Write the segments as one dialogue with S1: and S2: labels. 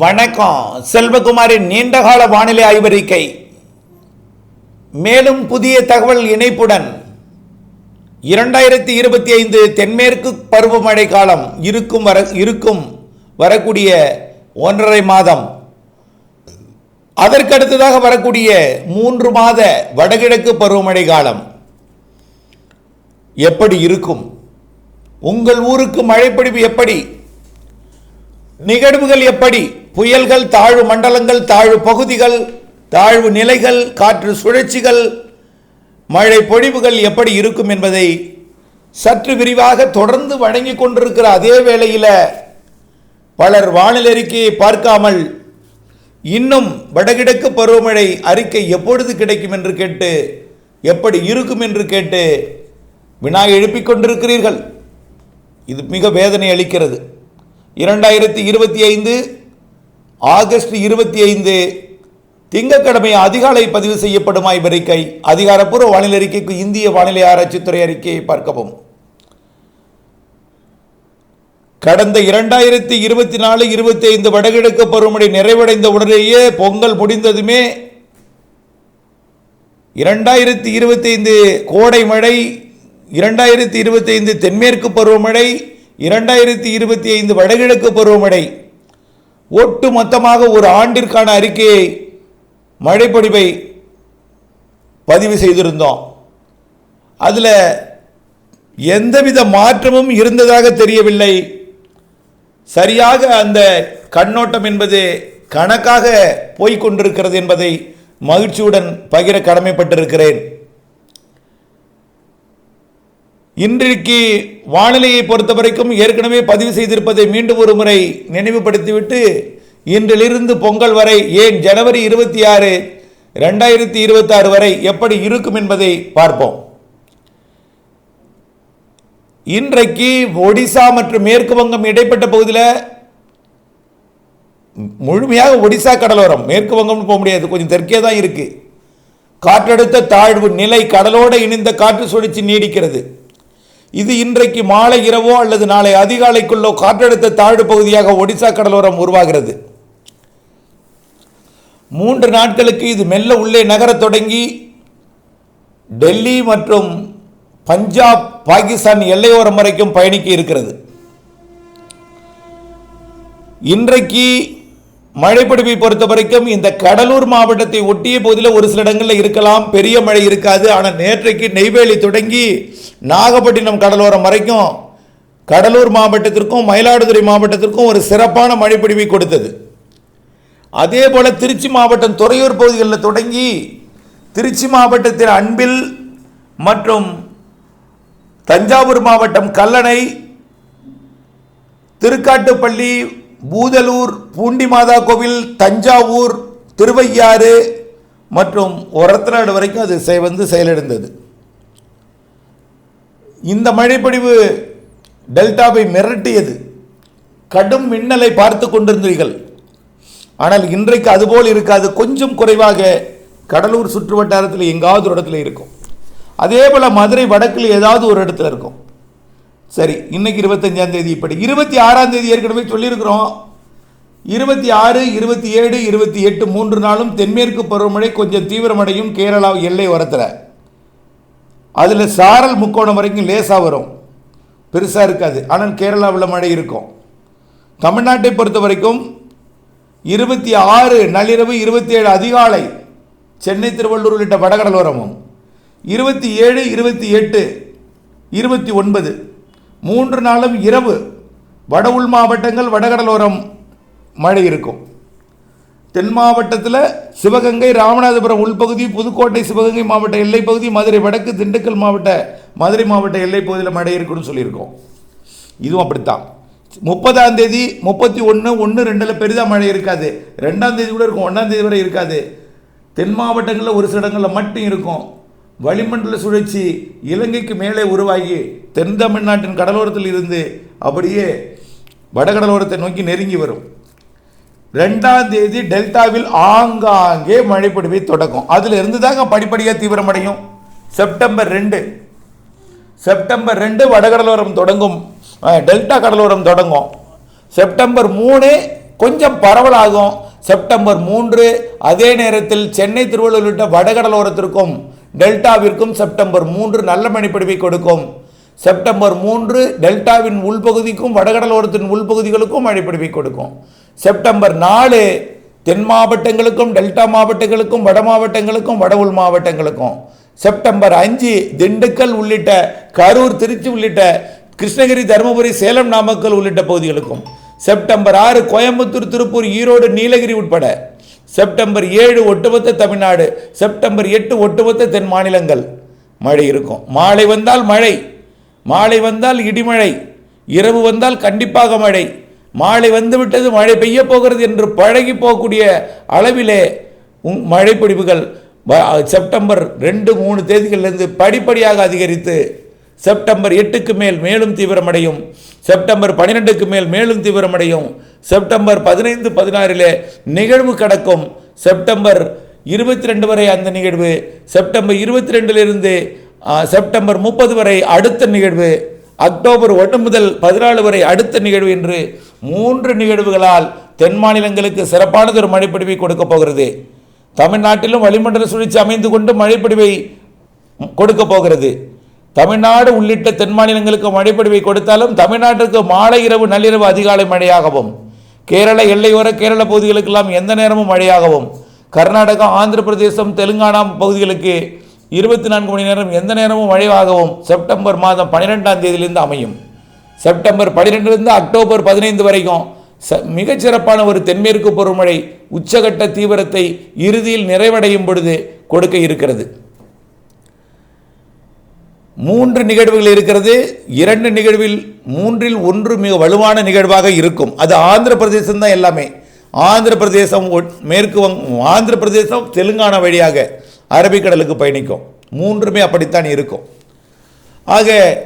S1: வணக்கம். செல்வகுமாரின் நீண்டகால வானிலை ஆய்வறிக்கை. மேலும் புதிய தகவல் இணைப்புடன் இரண்டாயிரத்தி இருபத்தி ஐந்து தென்மேற்கு பருவமழை காலம் இருக்கும் வர இருக்கும் வரக்கூடிய ஒன்றரை மாதம். அதற்கடுத்ததாக வரக்கூடிய மூன்று மாத வடகிழக்கு பருவமழை காலம். எப்படி இருக்கும்? உங்கள் ஊருக்கு மழைப்பொழிவு எப்படி? நிகழ்வுகள் எப்படி? புயல்கள் தாழ்வு மண்டலங்கள் தாழ்வு பகுதிகள் தாழ்வு நிலைகள் காற்று சுழற்சிகள் மழை பொழிவுகள் எப்படி இருக்கும் என்பதை சற்று விரிவாக தொடர்ந்து வழங்கி கொண்டிருக்கிற அதே வேளையில் பலர் வானிலை அறிக்கையை பார்க்காமல் இன்னும் வடகிழக்கு பருவமழை அறிக்கை எப்பொழுது கிடைக்கும் என்று கேட்டு எப்படி இருக்கும் என்று கேட்டு வினா எழுப்பிக் கொண்டிருக்கிறீர்கள். இது மிக வேதனை அளிக்கிறது. இரண்டாயிரத்தி இருபத்தி ஐந்து ஆகஸ்ட் இருபத்தி ஐந்து திங்கட்கிழமை அதிகாலை பதிவு செய்யப்படும் ஆய்வறிக்கை அதிகாரப்பூர்வ வானிலை அறிக்கைக்கு இந்திய வானிலை ஆராய்ச்சித்துறை அறிக்கையை பார்க்கவும். கடந்த இரண்டாயிரத்தி இருபத்தி நாலு இருபத்தி ஐந்து வடகிழக்கு பருவமழை நிறைவடைந்த உடனேயே பொங்கல் முடிந்ததுமே இரண்டாயிரத்தி இருபத்தி ஐந்து கோடை மழை இரண்டாயிரத்தி இருபத்தி ஐந்து தென்மேற்கு பருவமழை இரண்டாயிரத்தி இருபத்தி ஐந்து வடகிழக்கு பருவமழை ஒட்டு மொத்தமாக ஒரு ஆண்டிற்கான அறிக்கையை மழைப்பொழிவை பதிவு செய்திருந்தோம். அதில் எந்தவித மாற்றமும் இருந்ததாக தெரியவில்லை. சரியாக அந்த கண்ணோட்டம் என்பது கணக்காக போய்கொண்டிருக்கிறது என்பதை மகிழ்ச்சியுடன் பகிர கடமைப்பட்டிருக்கிறேன். இன்றைக்கு வானிலையை பொறுத்த வரைக்கும் ஏற்கனவே பதிவு செய்திருப்பதை மீண்டும் ஒரு முறை நினைவுபடுத்திவிட்டு இன்றிலிருந்து பொங்கல் வரை ஏன் ஜனவரி இருபத்தி ஆறு ரெண்டாயிரத்தி இருபத்தாறு வரை எப்படி இருக்கும் என்பதை பார்ப்போம். இன்றைக்கு ஒடிசா மற்றும் மேற்கு வங்கம் இடைப்பட்ட பகுதியில் முழுமையாக ஒடிசா கடலோரம் மேற்கு வங்கம்னு போக முடியாது கொஞ்சம் தெற்கே தான் இருக்கு. காற்றழுத்த தாழ்வு நிலை கடலோடு இணைந்த காற்று சுழற்சி நீடிக்கிறது. இது இன்றைக்கு மாலை இரவோ அல்லது நாளை அதிகாலைக்குள்ளோ காற்றழுத்த தாழ்வு பகுதியாக ஒடிசா கடலோரம் உருவாகிறது. மூன்று நாட்களுக்கு இது மெல்ல உள்ளே நகரத் தொடங்கி டெல்லி மற்றும் பஞ்சாப் பாகிஸ்தான் எல்லையோரம் வரைக்கும் பயணிக்க இருக்கிறது. இன்றைக்கு மழைப்பிடிப்பை பொறுத்த வரைக்கும் இந்த கடலூர் மாவட்டத்தை ஒட்டிய பகுதியில் ஒரு சில இடங்களில் இருக்கலாம். பெரிய மழை இருக்காது. ஆனால் நேற்றைக்கு நெய்வேலி தொடங்கி நாகப்பட்டினம் கடலோரம் வரைக்கும் கடலூர் மாவட்டத்திற்கும் மயிலாடுதுறை மாவட்டத்திற்கும் ஒரு சிறப்பான மழைப்பிடிவை கொடுத்தது. அதே போல் திருச்சி மாவட்டம் துறையூர் பகுதிகளில் தொடங்கி திருச்சி மாவட்டத்தின் அன்பில் மற்றும் தஞ்சாவூர் மாவட்டம் கல்லணை திருக்காட்டுப்பள்ளி பூதலூர் பூண்டி மாதா கோவில் தஞ்சாவூர் திருவையாறு மற்றும் ஒரத்தநாடு வரைக்கும் அது வந்து செயலிழந்தது. இந்த மழைப்பொழிவு டெல்டாவை மிரட்டியது. கடும் மின்னலை பார்த்து கொண்டிருந்தீர்கள். ஆனால் இன்றைக்கு அதுபோல் இருக்காது. கொஞ்சம் குறைவாக கடலூர் சுற்று வட்டாரத்தில் எங்காவது ஒரு இடத்துல இருக்கும். அதே போல் மதுரை வடக்கில் ஏதாவது ஒரு இடத்துல இருக்கும். சரி இன்னைக்கு இருபத்தஞ்சாம் தேதி இப்படி. இருபத்தி ஆறாம் தேதி ஏற்கனவே சொல்லியிருக்கிறோம். இருபத்தி ஆறு இருபத்தி ஏழு இருபத்தி எட்டு மூன்று நாளும் தென்மேற்கு பருவமழை கொஞ்சம் தீவிரமடையும் கேரளா எல்லை உரத்தில் அதில் சாரல் முக்கோணம் வரைக்கும் லேசாக வரும். பெருசாக இருக்காது. ஆனால் கேரளாவில் மழை இருக்கும். தமிழ்நாட்டை பொறுத்த வரைக்கும் இருபத்தி ஆறு நள்ளிரவு இருபத்தி ஏழு அதிகாலை சென்னை திருவள்ளூர் உள்ளிட்ட வடகடலோரமும். இருபத்தி ஏழு இருபத்தி எட்டு இருபத்தி ஒன்பது மூன்று நாளும் இரவு வட உள் மாவட்டங்கள் வடகடலோரம் மழை இருக்கும். தென் மாவட்டத்தில் சிவகங்கை ராமநாதபுரம் உள்பகுதி புதுக்கோட்டை சிவகங்கை மாவட்ட எல்லைப்பகுதி மதுரை வடக்கு திண்டுக்கல் மாவட்ட மதுரை மாவட்ட எல்லைப்பகுதியில் மழை இருக்குன்னு சொல்லியிருக்கோம். இதுவும் அப்படித்தான். முப்பதாம் தேதி முப்பத்தி ஒன்று ஒன்று ரெண்டில் பெரிதாக மழை இருக்காது. ரெண்டாம் தேதி கூட இருக்கும் ஒன்றாம் தேதி வரை இருக்காது. தென் மாவட்டங்களில் ஒரு சில இடங்களில் மட்டும் இருக்கும். வளிமண்டல சுழற்சி இலங்கைக்கு மேலே உருவாகி தென் தமிழ்நாட்டின் கடலோரத்தில் இருந்து அப்படியே வடகடலோரத்தை நோக்கி நெருங்கி வரும். ரெண்டாம் தேதி டெல்டாவில் ஆங்காங்கே மழைப்பொழிவை தொடக்கும் அதில் இருந்து தாங்க படிப்படியாக தீவிரமடையும் செப்டம்பர் ரெண்டு. செப்டம்பர் ரெண்டு வடகடலோரம் தொடங்கும். டெல்டா கடலோரம் தொடங்கும். செப்டம்பர் மூணு கொஞ்சம் பரவலாகும். செப்டம்பர் மூன்று அதே நேரத்தில் சென்னை திருவள்ளூர் உள்ளிட்ட வடகடலோரத்திற்கும் டெல்டாவிற்கும் செப்டம்பர் மூன்று நல்ல மழைப்பொழிவை கொடுக்கும். செப்டம்பர் மூன்று டெல்டாவின் உள்பகுதிக்கும் வடகடலோரத்தின் உள்பகுதிகளுக்கும் மழைப்பொழிவை கொடுக்கும். செப்டம்பர் நாலு தென் மாவட்டங்களுக்கும் டெல்டா மாவட்டங்களுக்கும் வட மாவட்டங்களுக்கும் வட உள் மாவட்டங்களுக்கும். செப்டம்பர் அஞ்சு திண்டுக்கல் உள்ளிட்ட கரூர் திருச்சி உள்ளிட்ட கிருஷ்ணகிரி தருமபுரி சேலம் நாமக்கல் உள்ளிட்ட பகுதிகளுக்கும். செப்டம்பர் ஆறு கோயம்புத்தூர் திருப்பூர் ஈரோடு நீலகிரி உட்பட செப்டம்பர் ஏழு ஒட்டுமொத்த தமிழ்நாடு செப்டம்பர் எட்டு ஒட்டுமொத்த தென் மாநிலங்கள். மழை இருக்கும். மாலை வந்தால் மழை மாலை வந்தால் இடிமழை இரவு வந்தால் கண்டிப்பாக மழை. மாலை வந்துவிட்டது மழை பெய்ய போகிறது என்று பழகி போகக்கூடிய அளவிலே மழை பிடிப்புகள் வ- செப்டம்பர் ரெண்டு மூணு தேதிகளிலிருந்து படிப்படியாக அதிகரித்து செப்டம்பர் எட்டுக்கு மேல் மேலும் தீவிரமடையும். செப்டம்பர் பன்னிரெண்டுக்கு மேல் மேலும் தீவிரமடையும். செப்டம்பர் பதினைந்து பதினாறிலே நிகழ்வு கடக்கும். செப்டம்பர் இருபத்தி ரெண்டு வரை அந்த நிகழ்வு. செப்டம்பர் இருபத்தி ரெண்டிலிருந்து செப்டம்பர் முப்பது வரை அடுத்த நிகழ்வு. அக்டோபர் ஒன்று முதல் பதினாலு வரை அடுத்த நிகழ்வு என்று மூன்று நிகழ்வுகளால் தென் மாநிலங்களுக்கு சிறப்பானதொரு மழைப்பிடிவை கொடுக்கப் போகிறது. தமிழ்நாட்டிலும் வளிமண்டல சுழற்சி அமைந்து கொண்டு மழைப்பிடிவை கொடுக்க போகிறது. தமிழ்நாடு உள்ளிட்ட தென் மாநிலங்களுக்கு மழைப்பொழிவை கொடுத்தாலும் தமிழ்நாட்டிற்கு மாலை இரவு நள்ளிரவு அதிகாலை மழையாகவும் கேரள எல்லையோர கேரள பகுதிகளுக்கெல்லாம் எந்த நேரமும் மழையாகவும் கர்நாடகா ஆந்திர பிரதேசம் தெலுங்கானா பகுதிகளுக்கு இருபத்தி நான்கு மணி நேரம் எந்த நேரமும் மழையாகவும் செப்டம்பர் மாதம் பன்னிரெண்டாம் தேதியிலிருந்து அமையும். செப்டம்பர் பன்னிரெண்டுலேருந்து அக்டோபர் பதினைந்து வரைக்கும் ச மிகச்சிறப்பான ஒரு தென்மேற்கு பருவமழை உச்சகட்ட தீவிரத்தை இறுதியில் நிறைவடையும் பொழுது கொடுக்க இருக்கிறது. மூன்று நிகழ்வுகள் இருக்கிறது. இரண்டு நிகழ்வில் மூன்றில் ஒன்று மிக வலுவான நிகழ்வாக இருக்கும். அது ஆந்திர பிரதேசம் தான் எல்லாமே. ஆந்திர பிரதேசம் ஒட்- மேற்கு வங் ஆந்திர பிரதேசம் தெலுங்கானா வழியாக அரபிக்கடலுக்கு பயணிக்கும். மூன்றுமே அப்படித்தான் இருக்கும். ஆக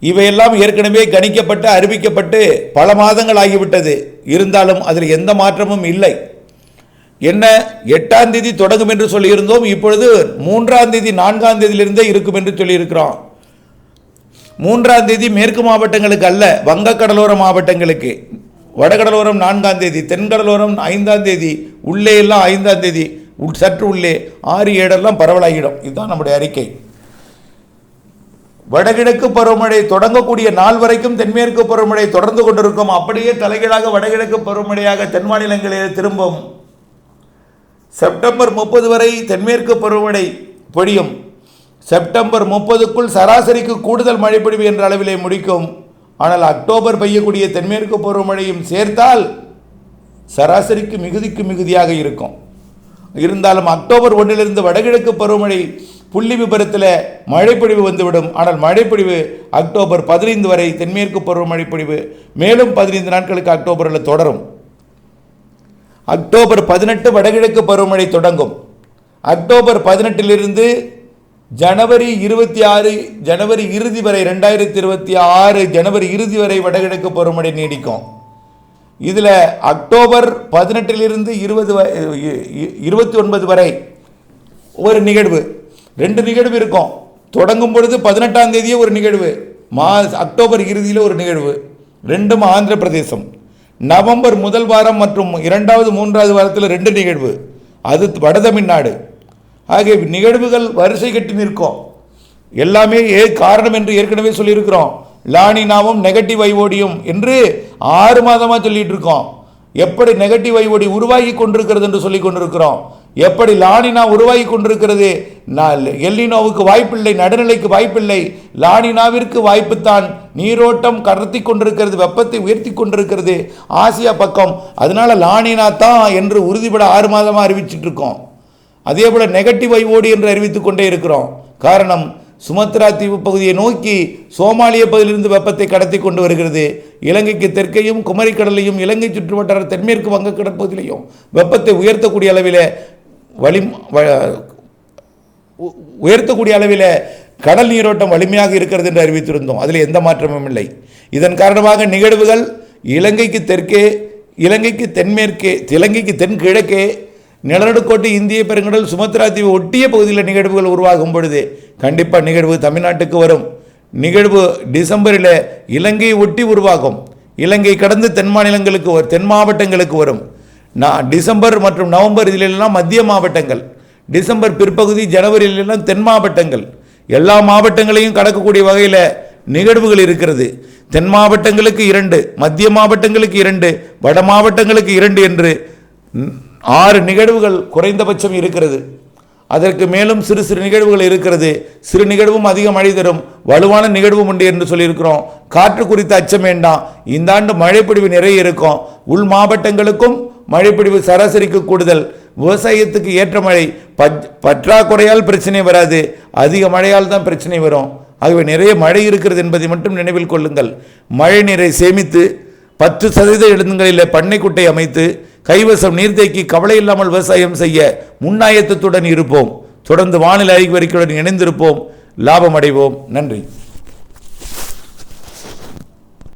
S1: இவையெல்லாம் ஏற்கனவே கணிக்கப்பட்டு அறிவிக்கப்பட்டு பல மாதங்கள் ஆகிவிட்டது. இருந்தாலும் அதில் எந்த மாற்றமும் இல்லை. என்ன எட்டாம் தேதி தொடங்கும் என்று சொல்லியிருந்தோம். இப்பொழுது மூன்றாம் தேதி நான்காம் தேதியிலிருந்தே இருக்கும் என்று சொல்லியிருக்கிறோம். மூன்றாம் தேதி மேற்கு மாவட்டங்களுக்கு அல்ல வங்கக்கடலோர மாவட்டங்களுக்கு. வடகடலோரம் நான்காம் தேதி தென்கடலோரம் ஐந்தாம் தேதி உள்ளே எல்லாம் ஐந்தாம் தேதி உள் சற்று உள்ளே ஆறு ஏழெல்லாம் பரவலாகிடும். இதுதான் நம்முடைய அறிக்கை. வடகிழக்கு பருவமழை தொடங்கக்கூடிய நாள் வரைக்கும் தென்மேற்கு பருவமழை தொடர்ந்து கொண்டிருக்கும். அப்படியே தலைகீழாக வடகிழக்கு பருவமழையாக தென் மாநிலங்களில் திரும்பும். செப்டம்பர் முப்பது வரை தென்மேற்கு பருவமழை பொழியும். செப்டம்பர் முப்பதுக்குள் சராசரிக்கு கூடுதல் மழைப்பொழிவு என்ற அளவிலே முடிக்கும். ஆனால் அக்டோபர் பெய்யக்கூடிய தென்மேற்கு பருவமழையும் சேர்த்தால் சராசரிக்கு மிகுதிக்கு மிகுதியாக இருக்கும். இருந்தாலும் அக்டோபர் ஒன்றிலிருந்து வடகிழக்கு பருவமழை புள்ளி விபரத்தில் மழைப்பொழிவு வந்துவிடும். ஆனால் மழைப்பொழிவு அக்டோபர் பதினைந்து வரை தென்மேற்கு பருவ மழைப்பொழிவு மேலும் பதினைந்து நாட்களுக்கு அக்டோபரில் தொடரும். அக்டோபர் பதினெட்டு வடகிழக்கு பருவமழை தொடங்கும். அக்டோபர் பதினெட்டிலிருந்து ஜனவரி இருபத்தி ஆறு ஜனவரி இறுதி வரை ரெண்டாயிரத்தி இருபத்தி ஆறு ஜனவரி இறுதி வரை வடகிழக்கு பருவமழை நீடிக்கும். இதில் அக்டோபர் பதினெட்டிலிருந்து இருபது வ- இ- இருபத்தி ஒன்பது வரை ஒரு நிகழ்வு. ரெண்டு நிகழ்வு இருக்கும். தொடங்கும் பொழுது பதினெட்டாம் தேதியே ஒரு நிகழ்வு. மா அக்டோபர் இறுதியில் ஒரு நிகழ்வு. ரெண்டும் ஆந்திர பிரதேசம். நவம்பர் முதல் வாரம் மற்றும் இரண்டாவது மூன்றாவது வாரத்தில் ரெண்டு நிகழ்வு. அது வட தமிழ்நாடு. ஆகிய நிகழ்வுகள் வரிசை கட்டி நிற்கும். எல்லாமே ஏ காரணம் என்று ஏற்கனவே சொல்லியிருக்கிறோம். லானினாவும் நெகட்டிவ் ஐஓடியும் என்று ஆறு மாதமாக சொல்லிட்டு இருக்கோம் எப்படி நெகட்டிவ் ஐஓடி உருவாகி கொண்டிருக்கிறது என்று சொல்லி கொண்டிருக்கிறோம். எப்படி லானினா உருவாகி கொண்டிருக்கிறது? நான் எல்லினோவுக்கு வாய்ப்பில்லை நடுநிலைக்கு வாய்ப்பில்லை. லானினாவிற்கு வாய்ப்புத்தான். நீரோட்டம் கடத்தி கொண்டிருக்கிறது வெப்பத்தை உயர்த்தி கொண்டிருக்கிறது ஆசியா பக்கம். அதனால லானினா தான் என்று உறுதிபட ஆறு மாதமாக அறிவிச்சிட்டு இருக்கோம் அதே போல் நெகட்டிவ் ஐஓடி என்று அறிவித்துக் கொண்டே இருக்கிறோம். காரணம் சுமத்ரா தீவு பகுதியை நோக்கி சோமாலிய பகுதியிலிருந்து வெப்பத்தை கடத்தி கொண்டு வருகிறது. இலங்கைக்கு தெற்கையும் குமரிக்கடலையும் இலங்கை சுற்றுவட்டார தென்மேற்கு வங்க கடற்பகுதியிலையும் வெப்பத்தை உயர்த்தக்கூடிய அளவில் வலி வ- உ- உயர்த்தக்கூடிய அளவில் கடல் நீரோட்டம் வலிமையாக இருக்கிறது என்று அறிவித்திருந்தோம். அதில் எந்த மாற்றமும் இல்லை. இதன் காரணமாக நிகழ்வுகள் இலங்கைக்கு தெற்கே இலங்கைக்கு தென்மேற்கே இலங்கைக்கு தென்கிழக்கே நிலநடுக்கோட்டு இந்திய பெருங்கடல் சுமத்ரா தீவு ஒட்டிய பகுதியில் நிகழ்வுகள் உருவாகும் பொழுது கண்டிப்பாக நிகழ்வு தமிழ்நாட்டுக்கு வரும். நிகழ்வு டிசம்பரில் இலங்கையை ஒட்டி உருவாகும். இலங்கை கடந்து தென் மாநிலங்களுக்கு வரும் தென் மாவட்டங்களுக்கு வரும். நான் டிசம்பர் மற்றும் நவம்பர் இதிலெல்லாம் மத்திய மாவட்டங்கள். டிசம்பர் பிற்பகுதி ஜனவரியிலெல்லாம் தென் மாவட்டங்கள். எல்லா மாவட்டங்களையும் கடக்கக்கூடிய வகையில் நிகழ்வுகள் இருக்கிறது. தென் மாவட்டங்களுக்கு இரண்டு மத்திய மாவட்டங்களுக்கு இரண்டு வட மாவட்டங்களுக்கு இரண்டு என்று ஆறு நிகழ்வுகள் குறைந்தபட்சம் இருக்கிறது. அதற்கு மேலும் சிறு சிறு நிகழ்வுகள் இருக்கிறது. சிறு நிகழ்வும் அதிக மழை தரும் வலுவான நிகழ்வும் உண்டு என்று சொல்லியிருக்கிறோம். காற்று குறித்த அச்சம் வேண்டாம். இந்த ஆண்டு மழைப்பிடிவு நிறைய இருக்கும். உள் மாவட்டங்களுக்கும் மழைப்பிடிவு சராசரிக்கு கூடுதல். விவசாயத்துக்கு ஏற்ற மழை. பற்- பற்றாக்குறையால் பிரச்சனை வராது. அதிக மழையால் தான் பிரச்சனை வரும். ஆகவே நிறைய மழை இருக்கிறது என்பதை மட்டும் நினைவில் கொள்ளுங்கள். மழை நீரை சேமித்து பத்து சதவீத இடங்களில் பண்ணைக்குட்டை அமைத்து கைவசம் நீர்த்தேக்கி கவலை இல்லாமல் விவசாயம் செய்ய முன்னாயத்தத்துடன் இருப்போம். தொடர்ந்து வானிலை அறிவிக்கையுடன் இணைந்திருப்போம். லாபம் அடைவோம் நன்றி.